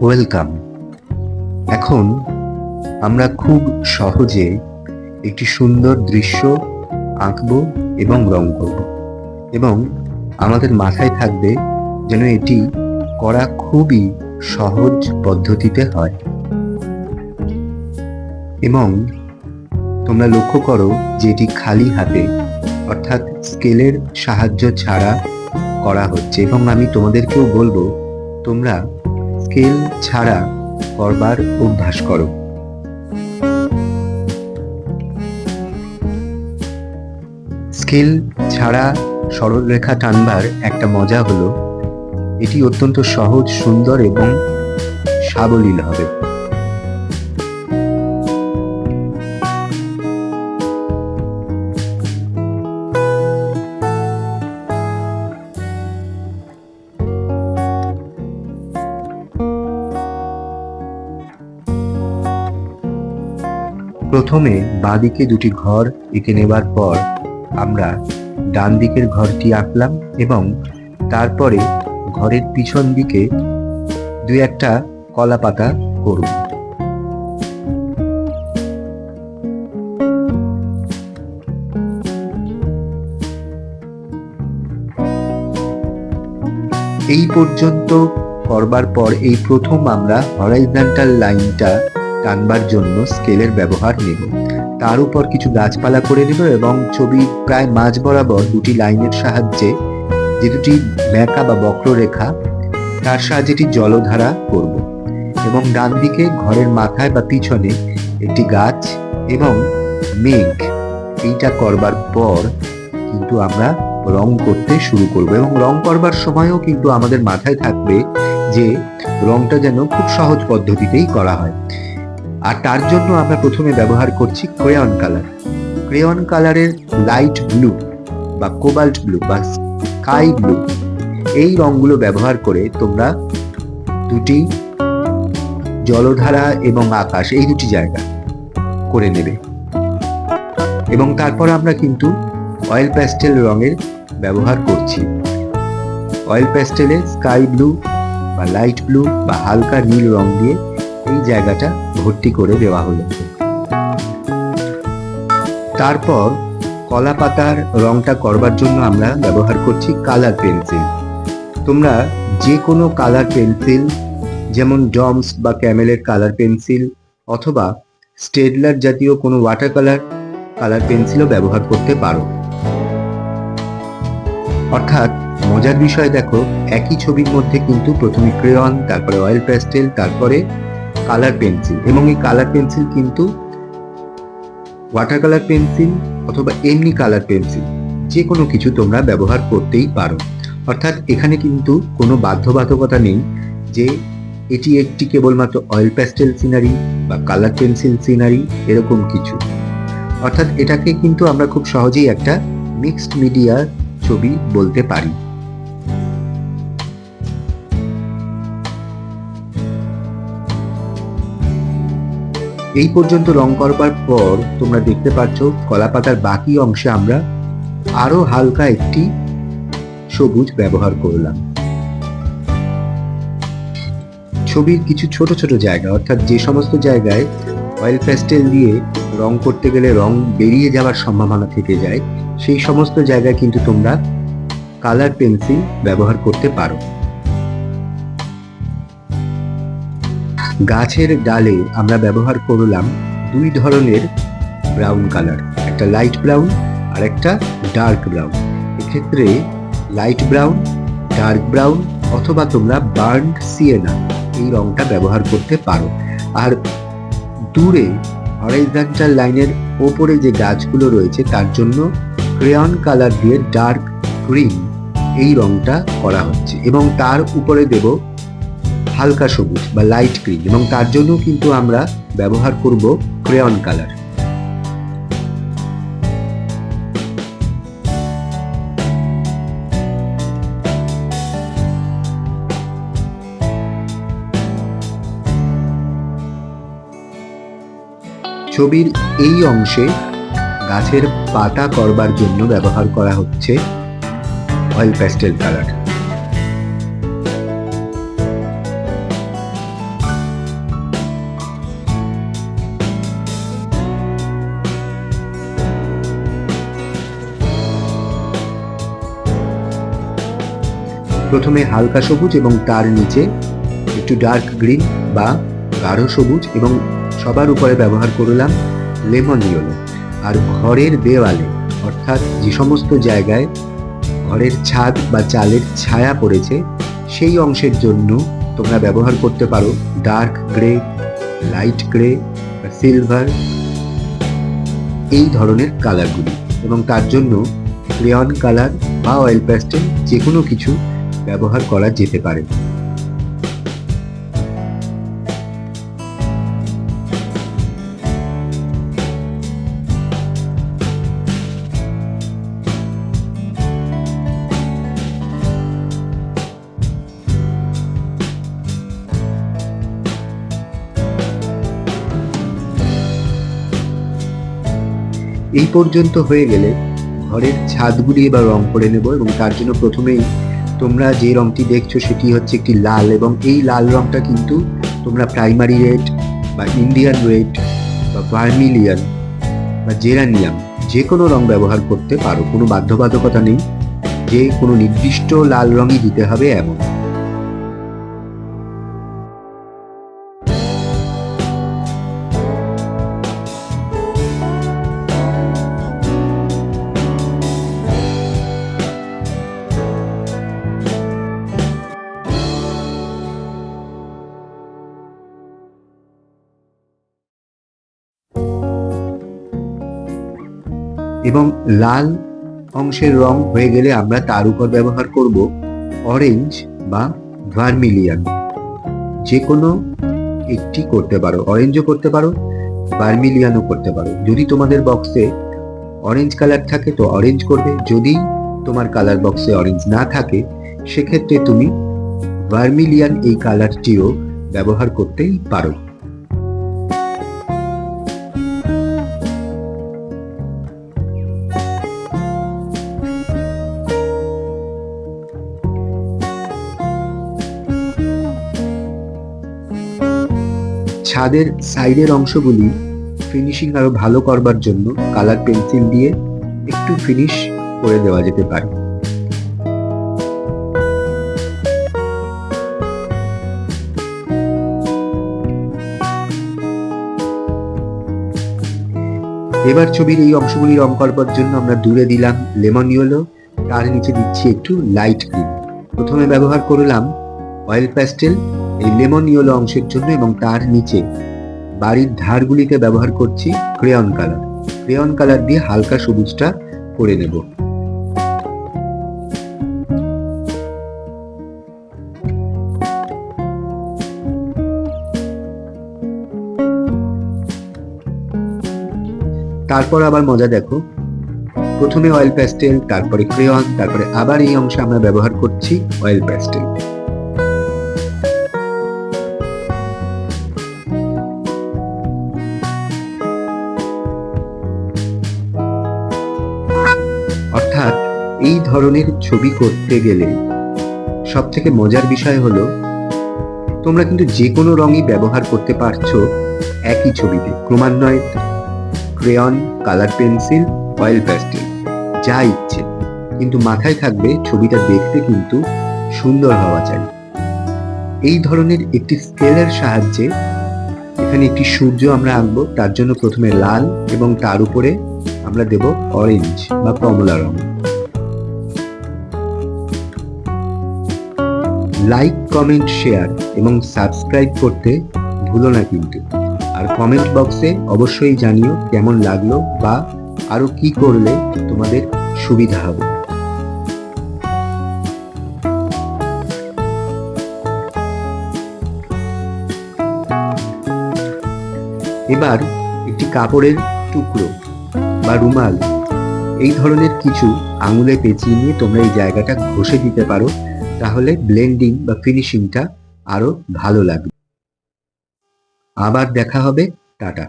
Welcome. এখন আমরা খুব সহজে একটি সুন্দর দৃশ্য আঁকব এবং রং করব এবং আমাদের মাথায় থাকবে যেন এটি করা খুবই সহজ পদ্ধতিতে হয়। এবং তোমরা লক্ষ্য করো যে এটি খালি হাতে অর্থাৎ স্কেলের সাহায্য ছাড়া করা হচ্ছে এবং আমি তোমাদেরকেও বলব, তোমরা স্কেল ছাড়া করবার অভ্যাস করো। স্কেল ছাড়া সরলরেখা টানবার একটা মজা হলো, এটি অত্যন্ত সহজ, সুন্দর এবং সাবলীল হবে। প্রথমে বাঁদিকে দুটি ঘর এঁকে নেবার পর আমরা ডান দিকের ঘরটি আঁকলাম এবং তারপরে ঘরের পিছন দিকে দুই একটা কলা পাতা করব। এই পর্যন্ত করবার পর এই প্রথম আমরা হরাইজন্টাল লাইনটা টানবার জন্য স্কেলের ব্যবহার নেব তার উপর কিছু গাছপালা করে নেব এবং ছবি প্রায় মাঝ বরাবর দুটি লাইনের সাহায্যে যে দুটি ব্যাঁকা বা বক্ররেখা, তার সাহায্যে এটি জলধারা করব এবং ডান দিকে ঘরের মাথায় বা পিছনে একটি গাছ এবং মেঘ। এইটা করবার পর কিন্তু আমরা রং করতে শুরু করব এবং রং করবার সময়ও কিন্তু আমাদের মাথায় থাকবে যে রংটা যেন খুব সহজ পদ্ধতিতেই করা হয়। আর তার জন্য আমরা প্রথমে ব্যবহার করছি ক্রেয়ন কালার ক্রেয়ন কালারের লাইট ব্লু বা কোবাল্ট ব্লু বা স্কাই ব্লু এই রংগুলো ব্যবহার করে তোমরা দুটি জলধারা এবং আকাশ, এই দুটি জায়গা করে নেবে। এবং তারপর আমরা কিন্তু অয়েল প্যাস্টেল রঙের ব্যবহার করছি। অয়েল প্যাস্টেলে স্কাই ব্লু বা লাইট ব্লু বা হালকা নীল রং দিয়ে এই জায়গাটা ভর্তি করে দেওয়া হলো। তারপর কলা পাতার রংটা করবার জন্য আমরা ব্যবহার করছি কালার পেন্সিল। তোমরা যে কোনো কালার পেন্সিল, যেমন ডমস বা ক্যামেলের কালার পেন্সিল অথবা স্টেডলার জাতীয় কোনো ওয়াটার কালার কালার পেন্সিলও ব্যবহার করতে পারো। অর্থাৎ মজার বিষয় দেখো, একই ছবির মধ্যে কিন্তু প্রথমে ক্রেয়ন, তারপরে অয়েল প্যাস্টেল, তারপরে কালার পেন্সিল এবং এই কালার পেন্সিল কিন্তু ওয়াটার কালার পেন্সিল অথবা এমনি কালার পেন্সিল যে কোনো কিছু তোমরা ব্যবহার করতেই পারো। অর্থাৎ এখানে কিন্তু কোনো বাধ্যবাধকতা নেই যে এটি একটি কেবলমাত্র অয়েল প্যাস্টেল সিনারি বা কালার পেন্সিল সিনারি এরকম কিছু। অর্থাৎ এটাকে কিন্তু আমরা খুব সহজেই একটা মিক্সড মিডিয়ার ছবি বলতে পারি। এই পর্যন্ত রং করবার পর তোমরা দেখতে পাচ্ছ কলা পাতার বাকি অংশে আমরা আরও হালকা একটি সবুজ ব্যবহার করলাম। ছবির কিছু ছোট ছোট জায়গা, অর্থাৎ যে সমস্ত জায়গায় অয়েল প্যাস্টেল দিয়ে রং করতে গেলে রং বেরিয়ে যাওয়ার সম্ভাবনা থেকে যায়, সেই সমস্ত জায়গায় কিন্তু তোমরা কালার পেন্সিল ব্যবহার করতে পারো। গাছের ডালে আমরা ব্যবহার করলাম দুই ধরনের ব্রাউন কালার একটা লাইট ব্রাউন আর একটা ডার্ক ব্রাউন এক্ষেত্রে লাইট ব্রাউন ডার্ক ব্রাউন অথবা তোমরা বার্ন সিয়েনা এই রংটা ব্যবহার করতে পারো। আর দূরে হরাইজন্টাল লাইনের ওপরে যে গাছগুলো রয়েছে তার জন্য ক্রেয়ন কালার দিয়ে ডার্ক গ্রিন এই রংটা করা হচ্ছে এবং তার উপরে দেব হালকা সবুজ বা লাইট গ্রিন এবং তার জন্য কিন্তু আমরা ব্যবহার করব ক্রেয়ন কালার ছবির এই অংশে গাছের পাতা করবার জন্য ব্যবহার করা হচ্ছে অয়েল প্যাস্টেল কালার প্রথমে হালকা সবুজ এবং তার নিচে একটু ডার্ক গ্রিন বা গাঢ় সবুজ এবং সবার উপরে ব্যবহার করলাম লেমন ইয়েলো আর ঘরের দেওয়ালে, অর্থাৎ যে সমস্ত জায়গায় ঘরের ছাদ বা চালের ছায়া পড়েছে, সেই অংশের জন্য তোমরা ব্যবহার করতে পারো ডার্ক গ্রে লাইট গ্রে বা সিলভার এই ধরনের কালারগুলি এবং তার জন্য ক্রেয়ন কালার বা অয়েল প্যাস্টেল যে কোনো কিছু ব্যবহার করা যেতে পারে। এই পর্যন্ত হয়ে গেলে ঘরের ছাদ ছাদগুলি এবার রং করে নেব এবং তার জন্য প্রথমেই তোমরা যে রঙটি দেখছ সেটি হচ্ছে একটি লাল এবং এই লাল রঙটা কিন্তু তোমরা প্রাইমারি রেড বা ইন্ডিয়ান রেড বা ভার্মিলিয়ান বা জেরানিয়াম যে কোনো রং ব্যবহার করতে পারো। কোনো বাধ্যবাধকতা নেই। যে কোনো নির্দিষ্ট লাল রঙই দিতে হবে এমন। এবং লাল অংশের রং হয়ে গেলে আমরা তার উপর ব্যবহার করব অরেঞ্জ বা ভার্মিলিয়ান যে কোনো একটি করতে পারো। অরেঞ্জও করতে পারো ভার্মিলিয়ানও করতে পারো। যদি তোমাদের বক্সে অরেঞ্জ কালার থাকে, তো অরেঞ্জ করবে। যদি তোমার কালার বক্সে অরেঞ্জ না থাকে, সেক্ষেত্রে তুমি ভার্মিলিয়ান এই কালারটিও ব্যবহার করতেই পারো। ছাদের সাইডের অংশগুলি ফিনিশিং আরও ভালো করবার জন্য কালার পেন্সিল দিয়ে একটু ফিনিশ করে দেওয়া যেতে পারে। এবার ছবির এই অংশগুলি রং করবার জন্য আমরা দূরে দিলাম লেমন ইয়েলো, তার নিচে দিচ্ছি একটু লাইট গ্রিন প্রথমে ব্যবহার করলাম অয়েল প্যাস্টেল এই লেমন ইয়েলো অংশের জন্য এবং তার নিচে বাড়ির ধারগুলিতে ব্যবহার করছি ক্রেয়ন কালার। ক্রেয়ন কালার দিয়ে হালকা সবুজটা করে নেব। তারপর আবার মজা দেখো। প্রথমে অয়েল প্যাস্টেল তারপরে ক্রেয়ন তারপরে আবার এই অংশে আমরা ব্যবহার করছি অয়েল প্যাস্টেল অর্থাৎ এই ধরনের ছবি করতে গেলে সব থেকে মজার বিষয় হলো, তোমরা কিন্তু যে কোনো রঙই ব্যবহার করতে পারছ একই ছবিতে। ক্রমান্বয়ে crayon, colour pencil, oil pastel, যা ইচ্ছে। কিন্তু মাথায় থাকবে ছবিটা দেখতে কিন্তু সুন্দর হওয়া চাই। এই ধরনের একটি স্কেলের সাহায্যে এখানে একটি সূর্য আমরা আঁকবো, তার জন্য প্রথমে লাল এবং তার উপরে আমরা দেব অরেঞ্জ বা কমলা রং। লাইক কমেন্ট শেয়ার এবং সাবস্ক্রাইব করতে ভুলো না কিন্তু। আর কমেন্ট বক্সে অবশ্যই জানিও কেমন লাগল বা আরও কি করলে তোমাদের সুবিধা হবে। এবার একটি কাপড়ের টুকরো বা রুমাল, এই ধরনের কিছু আঙুলে পেঁচিয়ে নিয়ে তোমরা এই জায়গাটা ঘষে দিতে পারো, তাহলে ব্লেন্ডিং বা ফিনিশিংটা আরও ভালো লাগবে। আবার দেখা হবে, টাটা।